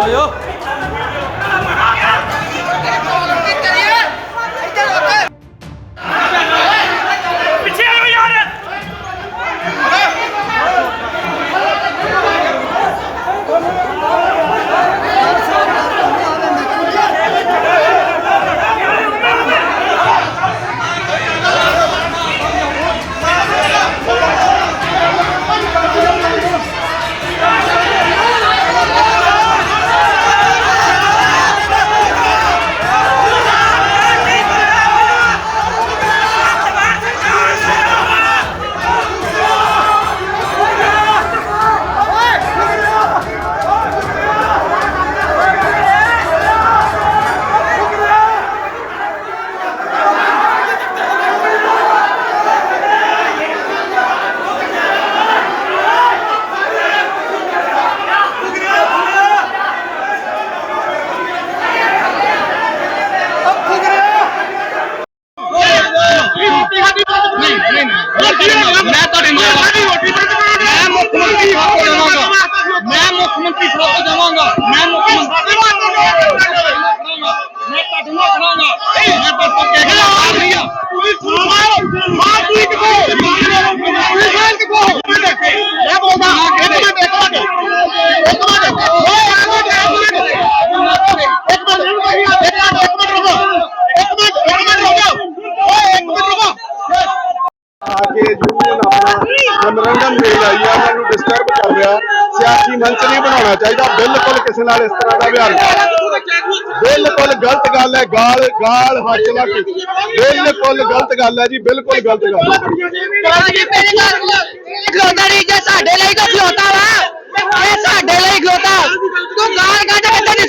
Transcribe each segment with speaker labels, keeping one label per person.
Speaker 1: 불러요?
Speaker 2: ਮੈਂ ਤੁਹਾਡੀ ਨਾਲ ਮੈਂ ਮੁੱਖ ਮੰਤਰੀ ਸਾਹਿਬ ਕੋਲ ਜਾਵਾਂਗਾ। ਮੈਂ ਮੁੱਖ ਮੰਤਰੀ ਸਾਹਿਬ ਕੋਲ ਜਾਵਾਂਗਾ। ਮੈਂ ਮੁੱਖ ਮੰਤਰੀ ਮੈਂ ਤੁਹਾਡੇ ਨਾਲ ਖੜਾਂਗਾ ਮੈਂ ਤਾਂ ਪੱਕੇ ਗੱਲ ਕਰ ਰਹੀ ਆ ਤੁਸੀਂ ਸੁਣੋ ਮਾਂ ਕੀ ਕੋ ਤੁਸੀਂ ਸ਼ਾਂਤ ਕੋ ਮੈਂ ਬੋਲਦਾ ਇੱਕ ਮਿੰਟ ਇੱਕ ਮਿੰਟ ਇੱਕ ਮਿੰਟ ਓਏ ਇੱਕ ਮਿੰਟ ਇੱਕ ਮਿੰਟ ਇੱਕ ਮਿੰਟ ਇੱਕ ਮਿੰਟ ਇੱਕ ਮਿੰਟ ਰੁਕੋ ਇੱਕ ਮਿੰਟ ਇੱਕ ਮਿੰਟ ਰੁਕੋ ਓਏ ਇੱਕ ਮਿੰਟ ਰੁਕੋ
Speaker 3: ਆ ਕੇ ਯੂਨੀਅਨ ਆਪਣਾ ਮੈਮੋਰੰਡਮ ਦੇ ਆਈ ਆ ਮੈਨੂੰ ਡਿਸਟਰਬ ਕਰ ਰਿਹਾ ਸਿਆਸੀ ਮੰਚ ਨਹੀਂ ਬਣਾਉਣਾ ਚਾਹੀਦਾ ਬਿਲਕੁਲ ਕਿਸੇ ਨਾਲ ਇਸ ਤਰ੍ਹਾਂ ਦਾ ਵਿਹਾਰ ਬਿਲਕੁਲ ਗਲਤ ਗੱਲ ਹੈ ਗਾਲ ਗਾਲ ਹੱਥ ਲਾ ਕੇ ਬਿਲਕੁਲ ਗਲਤ ਗੱਲ ਹੈ ਜੀ ਬਿਲਕੁਲ ਗਲਤ ਗੱਲ
Speaker 4: ਖਲੋਤਾ ਨਹੀਂ ਜੇ ਸਾਡੇ ਲਈ ਕੋ ਖਲੋਤਾ ਵਾ ਇਹ ਸਾਡੇ ਲਈ ਖਲੋਤਾ ਤੂੰ ਗਾਲ ਕੱਢ ਕੇ ਨਹੀਂ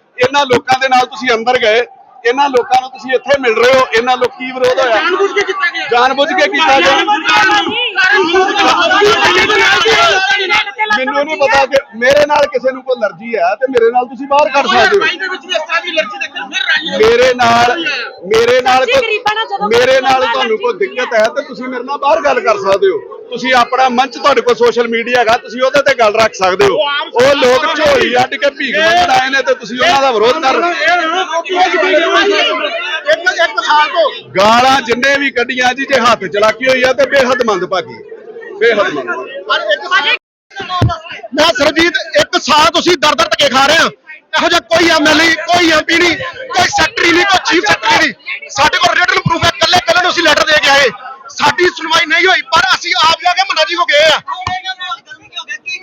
Speaker 3: ਇਹਨਾਂ ਲੋਕਾਂ ਦੇ ਨਾਲ ਤੁਸੀਂ ਅੰਦਰ ਗਏ ਇਹਨਾਂ ਲੋਕਾਂ ਨੂੰ ਤੁਸੀਂ ਇੱਥੇ ਮਿਲ ਰਹੇ ਹੋ ਇਹਨਾਂ ਲੋਕ ਕੀ ਵਿਰੋਧ ਹੋਇਆ?
Speaker 1: ਜਾਣਬੁੱਝ ਕੇ ਕੀਤਾ ਗਿਆ।
Speaker 3: ਜਾਣਬੁੱਝ ਕੇ ਕੀਤਾ ਗਿਆ। ਮੈਨੂੰ ਨਹੀਂ ਪਤਾ ਕਿ ਮੇਰੇ ਨਾਲ ਕਿਸੇ ਨੂੰ ਕੋਈ ਅਲਰਜੀ ਹੈ ਤੇ ਮੇਰੇ ਨਾਲ ਤੁਸੀਂ ਬਾਹਰ ਕਰ ਸਕਦੇ ਹੋ। ਮੇਰੇ ਨਾਲ ਮੇਰੇ ਨਾਲ ਮੇਰੇ ਨਾਲ ਤੁਹਾਨੂੰ ਕੋਈ ਦਿੱਕਤ ਹੈ ਤੇ ਤੁਸੀਂ ਮੇਰੇ ਨਾਲ ਬਾਹਰ ਗੱਲ ਕਰ ਸਕਦੇ ਹੋ। ਤੁਸੀਂ ਆਪਣਾ ਮੰਚ ਤੁਹਾਡੇ ਕੋਲ ਸੋਸ਼ਲ ਮੀਡੀਆ ਹੈਗਾ, ਤੁਸੀਂ ਉਹਦੇ ਤੇ ਗੱਲ ਰੱਖ ਸਕਦੇ ਹੋ। ਉਹ ਲੋਕ ਝੋਲੀ ਅੱਡ ਕੇ ਭੀਖ ਮੰਗਣ ਆਏ ਨੇ ਤੇ ਤੁਸੀਂ ਉਹਨਾਂ ਦਾ ਵਿਰੋਧ ਕਰ ਰਹੇ ਹੋ। ਗਾਲਾਂ ਜਿੰਨੇ ਵੀ ਕੱਢੀਆਂ ਜੀ, ਜੇ ਹੱਥ ਚਲਾਕੀ ਹੋਈ ਆ ਤੇ ਬੇਹੱਦ ਮੰਦਭਾਗੀ ਬੇਹੱਦ ਮੰਦਭਾਗੀ
Speaker 2: ਮੈਂ ਸਰਜੀਤ, ਇੱਕ ਸਾਲ ਤੁਸੀਂ ਦਰ ਦਰ ਧੱਕੇ ਖਾ ਰਹੇ ਆ ਇਹੋ ਜਿਹਾ ਕੋਈ ਐਮਐਲਏ ਕੋਈ ਐਮਪੀ ਨਹੀਂ, ਕੋਈ ਸੈਕਟਰੀ ਨਹੀਂ, ਕੋਈ ਚੀਫ ਸੈਕਟਰੀ ਨਹੀਂ। ਸਾਡੇ ਕੋਲ ਰਿਟਨ ਪ੍ਰੂਫ ਹੈ ਕੱਲੇ ਕੱਲੇ ਨੂੰ ਅਸੀਂ ਲੈਟਰ ਦੇ ਕੇ ਆਏ। ਸਾਡੀ ਸੁਣਵਾਈ ਨਹੀਂ ਹੋਈ ਪਰ ਅਸੀਂ ਆਪ ਜਾ ਕੇ ਮੰਨਾ ਜੀ ਕੋ ਗਏ ਆ।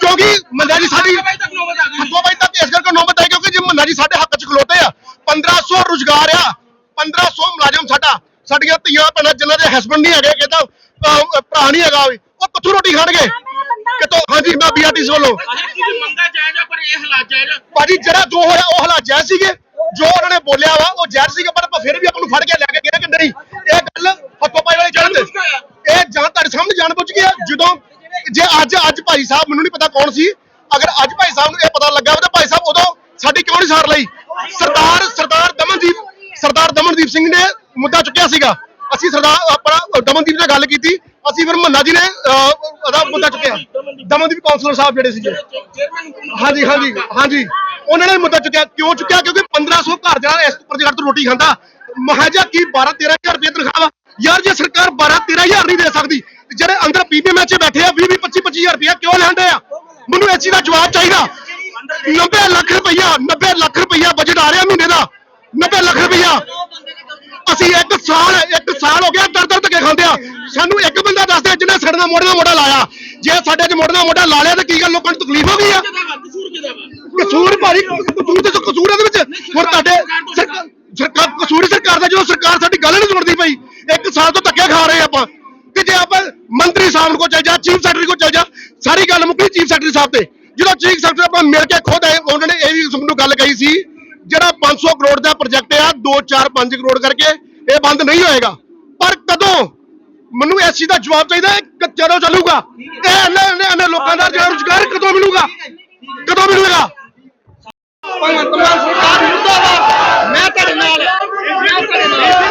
Speaker 2: ਕਿਉਂਕਿ ਮੰਨਾ ਜੀ ਸਾਡੀ ਹੱਥੋਂ ਬਾਈ ਤੱਕ ਇਸ ਕਰਕੇ ਨੌਬਤ ਆਈ ਕਿਉਂਕਿ ਜੇ ਮੰਨਾ ਜੀ ਸਾਡੇ ਹੱਕ 'ਚ ਖਲੋਤੇ ਆ 1500 ਰੁਜ਼ਗਾਰ ਆ 1500 ਮੁਲਾਜ਼ਮ ਸਾਡਾ ਸਾਡੀਆਂ ਧੀਆਂ ਭੈਣਾਂ ਜਿਨ੍ਹਾਂ ਦੇ ਹਸਬੰਡ ਨਹੀਂ ਹੈਗੇ ਕਿਤਾ ਭਰਾ ਨਹੀਂ ਹੈਗਾ ਵੀ ਉਹ ਕਿੱਥੋਂ ਰੋਟੀ ਖਾਣਗੇ? ਕਿਤੋਂ ਹਾਂਜੀ ਮੈਂ ਬੀਆਰਟੀਸੀ ਵੱਲੋਂ।
Speaker 1: ਮੰਗਾ ਜਾਇਜ਼ ਪਰ ਇਹ ਹਾਲਾਤ ਜਾਇਜ਼।
Speaker 2: ਭਾਜੀ ਜਿਹੜਾ ਜੋ ਹੋਇਆ ਉਹ ਹਾਲਾਤ ਜਾਇਜ਼ ਸੀਗੇ। ਜੋ ਉਹਨਾਂ ਨੇ ਬੋਲਿਆ ਵਾ ਉਹ ਜਾਇਜ਼ ਸੀਗਾ ਪਰ ਆਪਾਂ ਫਿਰ ਵੀ ਆਪਾਂ ਨੂੰ ਫੜ ਕੇ ਲੈ ਕੇ ਗਏ ਕਿ ਨਹੀਂ ਇਹ ਗੱਲ ਹੱਥੋਂ ਪਾਈ ਵਾਲੀ ਚੜ੍ਹਦੇ ਇਹ ਜਾਂ ਤੁਹਾਡੇ ਸਾਹਮਣੇ ਜਾਣ ਬੁੱਝ ਗਿਆ ਜਦੋਂ ਜੇ ਅੱਜ ਅੱਜ ਭਾਈ ਸਾਹਿਬ ਮੈਨੂੰ ਨਹੀਂ ਪਤਾ ਕੌਣ ਸੀ। ਅਗਰ ਅੱਜ ਭਾਈ ਸਾਹਿਬ ਨੂੰ ਇਹ ਪਤਾ ਲੱਗਾ ਵਾ ਤਾਂ ਭਾਈ ਸਾਹਿਬ ਉਦੋਂ ਸਾਡੀ ਕਿਉਂ ਨਹੀਂ ਸਾਰ ਲਈ? ਸਰਦਾਰ ਸਰਦਾਰ ਦਮਨਦੀਪ ਸਰਦਾਰ ਦਮਨਦੀਪ ਸਿੰਘ ਨੇ ਮੁੱਦਾ ਚੁੱਕਿਆ ਸੀਗਾ। ਅਸੀਂ ਸਰਦਾਰ, ਆਪਣਾ ਦਮਨਦੀਪ ਨਾਲ ਗੱਲ ਕੀਤੀ। ਅਸੀਂ ਫਿਰ ਮੰਨਾ ਜੀ ਨੇ ਉਹਦਾ ਮੁੱਦਾ ਚੁੱਕਿਆ। ਦਮਨਦੀਪ ਕਾਉਂਸਲਰ ਸਾਹਿਬ ਜਿਹੜੇ ਸੀਗੇ। ਹਾਂਜੀ ਹਾਂਜੀ ਹਾਂਜੀ। ਉਹਨਾਂ ਨੇ ਮੁੱਦਾ ਚੁੱਕਿਆ। ਕਿਉਂ ਚੁੱਕਿਆ? ਕਿਉਂਕਿ 1500 ਘਰ ਜਿਹੜਾ ਇਸ ਉੱਪਰ ਜਿਹੜਾ ਤੋਂ ਰੋਟੀ ਖਾਂਦਾ ਮਹਾਜਾ ਕੀ 12 13000 ਰੁਪਏ ਤਨਖਾਹ ਵਾ। ਯਾਰ, ਜੇ ਸਰਕਾਰ 12 13000 ਨਹੀਂ ਦੇ ਸਕਦੀ ਜਿਹੜੇ ਅੰਦਰ ਪੀਪੀਐਮ ਚ ਬੈਠੇ ਆ 20 25 25000 ਰੁਪਇਆ ਕਿਉਂ ਲੈਂਦੇ ਆ? ਮੈਨੂੰ ਇਹ ਦਾ ਜਵਾਬ ਚਾਹੀਦਾ। 90 ਲੱਖ ਰੁਪਇਆ 90 ਲੱਖ ਰੁਪਇਆ ਬਜਟ ਆ ਰਿਹਾ ਮਹੀਨੇ ਦਾ। 90 ਲੱਖ ਰੁਪਇਆ। ਅਸੀਂ ਇੱਕ ਸਾਲ ਇੱਕ ਸਾਲ ਹੋ ਗਿਆ ਦਰ ਦਰ ਧੱਕੇ ਖਾਂਦੇ ਆ। ਸਾਨੂੰ ਇੱਕ ਬੰਦਾ ਦੱਸ ਦੇ ਜਿਹਨੇ ਸਾਡੇ ਨਾਲ ਮੋੜੇ ਦਾ ਮੋੜਾ ਲਾਇਆ। ਜੇ ਸਾਡੇ 'ਚ ਮੋੜੇ ਦਾ ਮੋੜਾ ਲਾ ਲਿਆ ਤਾਂ ਕੀ ਗੱਲ, ਲੋਕਾਂ ਨੂੰ ਤਕਲੀਫ ਹੋ ਗਈ ਆ?
Speaker 1: ਕਸੂਰ
Speaker 2: ਭਾਰੀ, ਕਸੂਰ ਤੇ ਕਸੂਰ ਸੀ ਚੀਫ ਸੈਕਟਰੀ ਸਾਹਿਬ ਤੇ ਜਦੋਂ ਚੀਫ ਸੈਕਟਰੀ ਆਪਾਂ ਮਿਲ ਕੇ ਖੁਦ ਆਏ, ਉਹਨਾਂ ਨੇ ਇਹ ਵੀ ਸਾਨੂੰ ਗੱਲ ਕਹੀ ਸੀ, ਜਿਹੜਾ 500 ਕਰੋੜ ਦਾ ਪ੍ਰੋਜੈਕਟ ਆ 2 4 5 ਕਰੋੜ ਕਰਕੇ, ਇਹ ਬੰਦ ਨਹੀਂ ਹੋਏਗਾ। ਪਰ ਕਦੋਂ? ਮੈਨੂੰ ਇਸ ਚੀਜ਼ ਦਾ ਜਵਾਬ ਚਾਹੀਦਾ ਹੈ ਕਦੋਂ ਚੱਲੂਗਾ? ਇਹ ਇਹਨੇ ਇਹਨੇ ਲੋਕਾਂ ਦਾ ਜਿਹੜਾ ਰੁਜ਼ਗਾਰ ਕਦੋਂ ਮਿਲੂਗਾ? ਕਦੋਂ ਮਿਲੂਗਾ? ਮੈਂ ਤੁਹਾਡੇ ਨਾਲ ਮੈਂ ਤੁਹਾਡੇ ਨਾਲ